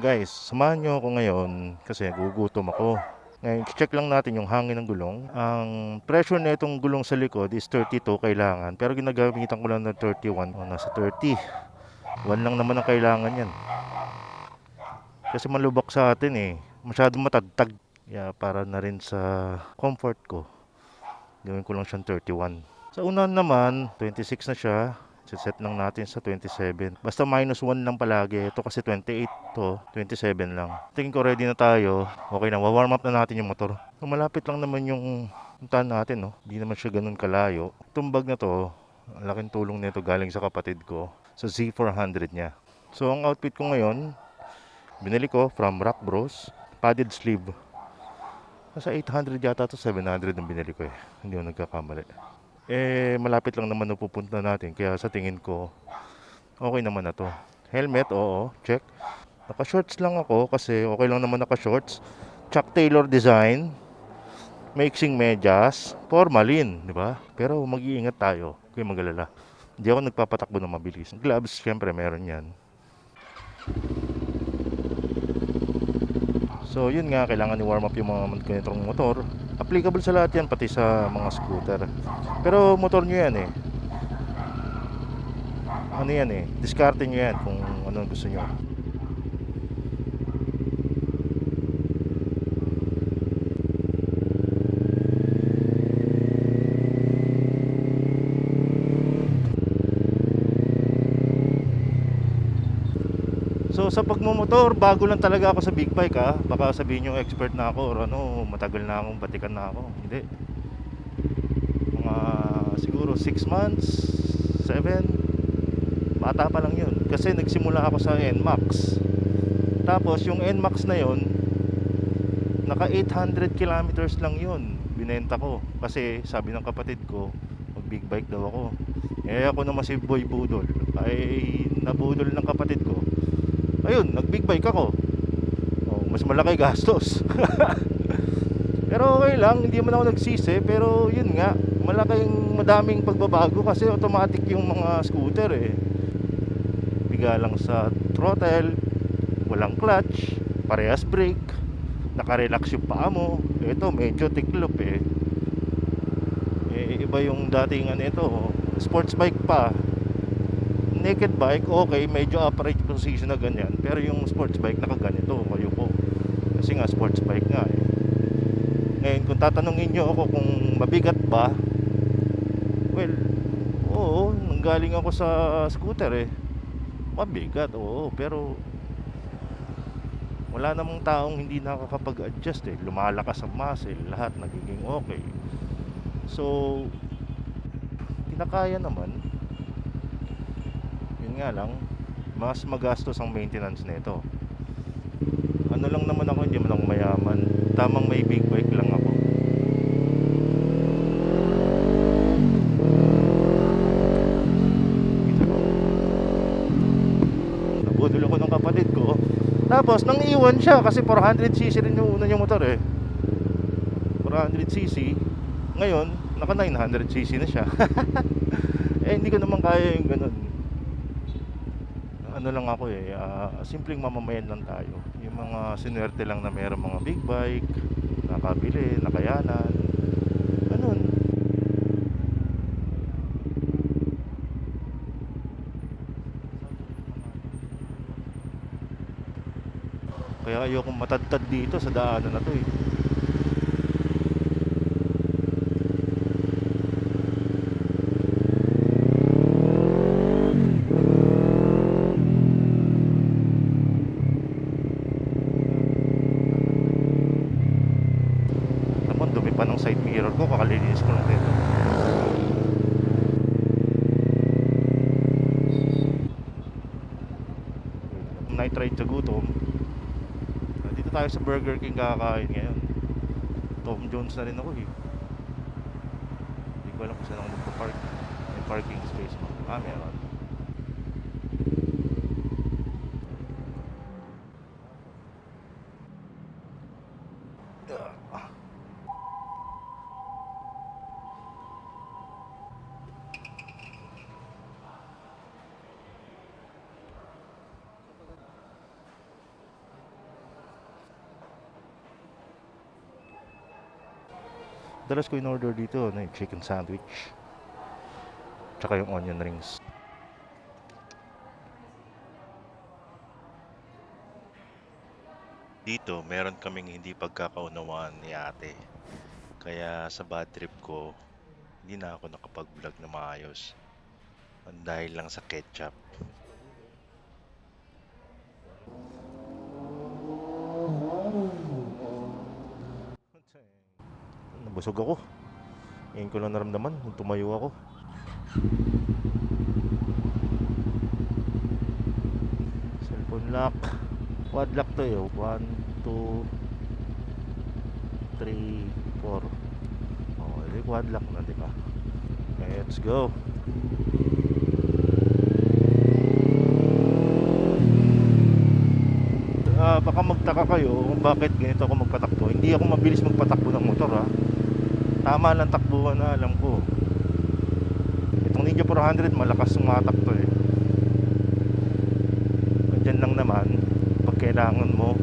Guys, samahan nyo ako ngayon kasi gugutom ako. Ngayon, check lang natin yung hangin ng gulong. Ang pressure na itong gulong sa likod is 32 kailangan. Pero ginagamitan ko lang ng 31. O, nasa 30. 1 lang naman ang kailangan yan. Kasi malubak sa atin eh. Masyadong matagtag. Yeah, para na rin sa comfort ko. Gawin ko lang siyang 31. Sa unahan naman, 26 na siya. Set lang natin sa 27. Basta minus 1 lang palagi. Ito kasi 28 to, 27 lang. Tingin ko ready na tayo. Okay na, warm up na natin yung motor. So, malapit lang naman yung puntahan natin, no? Hindi naman siya ganun kalayo. Itong bag na to, laking tulong nito galing sa kapatid ko sa Z400 niya. So, ang outfit ko ngayon, binili ko from Rock Bros. Padded sleeve. Nasa 800 yata to 700 ang binili ko eh. Hindi ako nagkakamali. Eh, malapit lang naman na pupunta natin. Kaya sa tingin ko, okay naman na to. Helmet, oo, check. Naka-shorts lang ako kasi okay lang naman naka-shorts. Chuck Taylor design. Mixing medyas. Formalin, di ba? Pero mag-iingat tayo. Kaya magalala. Hindi ako nagpapatakbo ng mabilis. Gloves, syempre meron yan. So yun nga, kailangan i-warm up yung mga ganitong motor. Applicable sa lahat yan, pati sa mga scooter. Pero motor nyo yan eh. Ano yan eh, diskarte nyo yan kung ano gusto nyo. So sa pagmumotor, bago lang talaga ako sa big bike ha. Baka sabihin nyo expert na ako or ano, matagal na akong batikan na ako. Hindi. Mga siguro 6 months, 7. Bata pa lang yun. Kasi nagsimula ako sa NMAX. Tapos yung NMAX na yun, naka 800 kilometers lang yun. Binenta ko. Kasi sabi ng kapatid ko, mag big bike daw ako. Eh ako naman si Boy Budol. Ay nabudol ng kapatid ko ayun, nag big bike ako. Oh, mas malaki gastos. pero okay lang, hindi man ako nagsisi, pero yun nga, malaking madaming pagbabago kasi automatic yung mga scooter eh. Biga lang sa throttle, walang clutch, parehas brake, nakarelax yung paa mo. Ito medyo tiklop eh. Eh iba yung dating ano ito, sports bike pa naked bike, okay, medyo upright position na ganyan. Pero yung sports bike, nakaganito, kayo po. Kasi nga, sports bike nga eh. Ngayon, kung tatanungin nyo ako kung mabigat ba, well, oo, nanggaling ako sa scooter eh. Mabigat, oo, pero wala namang taong hindi nakakapag-adjust eh. Lumalakas ang muscle, lahat nagiging okay. So, kinakaya naman nga lang mas magastos ang maintenance nito. Ano lang naman ako hindi man ako mayaman. Tamang may big bike lang ako. Nabudol ako ng kapatid ko. Tapos nang iwan siya kasi 400cc rin yung una niyang motor eh. 400cc ngayon naka 900cc na siya. Eh hindi ko naman kaya yung ganun ano lang ako eh, ah, simpleng mamamayan lang tayo. Yung mga sinuwerte lang na mayroong mga big bike, nakabili, nakayanan, ganun. Kaya ayokong matadtad dito sa daanan na to eh. Naman, dumi pa ng mirror ko, kakalinis ko lang dito. Night ride sa gutom. Dito tayo sa Burger King kakain ngayon. Tom Jones na rin ako eh. Hindi ko alam kung saan ako magpa-park. May parking space mo. Ah, meron. Dalas ko in order dito, ano, yung chicken sandwich. Tsaka yung onion rings. Dito, meron kaming hindi pagkakaunawaan ni ate. Kaya sa bad trip ko, hindi na ako nakapag-vlog na maayos. Dahil lang sa ketchup. Nabusog ako. Ngayon ko lang naramdaman nung tumayo ako. Cellphone lock. Quad lock to eh. 1, 2, 3, 4. Oh, di quad lock na, di ba? Let's go. Ah, baka magtaka kayo kung bakit ganito ako magpatakbo. Hindi ako mabilis magpatakbo ng motor ha. Tama lang takbuhan na alam ko. Itong Ninja 400 malakas sumatakbo eh. Diyan lang naman pag kailangan mo.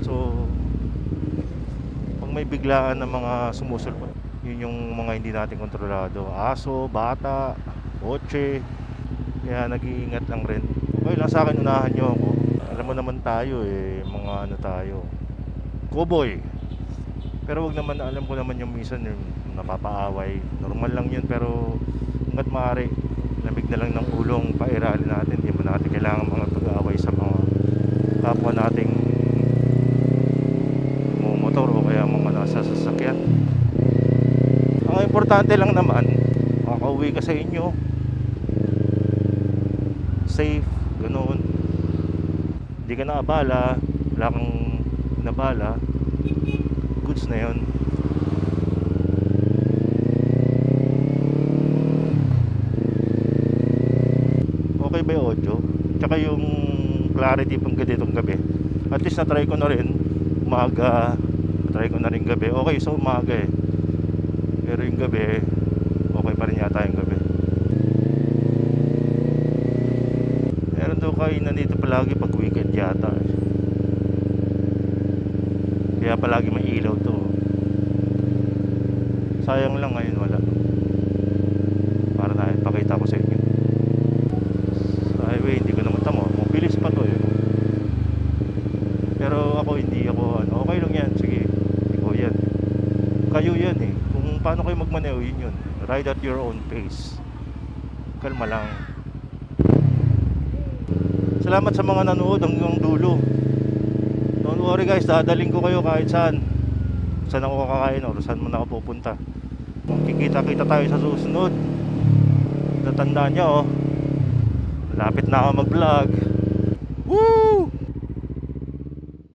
So pag may biglaan na mga sumusulpot, yun yung mga hindi natin kontrolado. Aso, bata, kotse. Kaya nag-iingat lang rin. Okay lang sa akin, unahan nyo ako. Alam mo naman tayo eh, mga ano tayo. Cowboy. Pero wag naman, alam ko naman yung minsan yung napapaaway. Normal lang yun pero hanggat maaari, lamig na lang ng ulong, pairalin natin. Hindi mo natin kailangan mga pag-aaway sa mga kapwa nating motor o kaya mga nasa sasakyan. Ang importante lang naman, makauwi ka sa inyo. Safe, ganoon. Hindi ka naabala, wala kang nabala, goods na yon. Okay ba yung audio? Tsaka yung clarity pang ganitong gabi. At least na-try ko na rin umaga, try ko na rin gabi. Okay sa umaga eh. Pero yung gabi, okay pa rin yata yung gabi. Meron daw kayo nandito palagi pag weekend yata eh. Kaya palagi may ilaw to. Sayang lang ngayon wala. Para na pakita ko sa inyo. Sa highway hindi ko naman tamo. Mabilis pa to eh. Pero ako hindi ako ano. Okay lang yan. Sige. Ikaw yan. Kayo yan eh. Kung paano kayo magmaneho yun yun. Ride at your own pace. Kalma lang. Salamat sa mga nanood hanggang dulo. Worry guys, dadaling ko kayo kahit saan. Saan ako kakain o saan man ako pupunta. Kikita-kita tayo sa susunod. Natandaan nyo oh. Lapit na ako mag-vlog. Woo!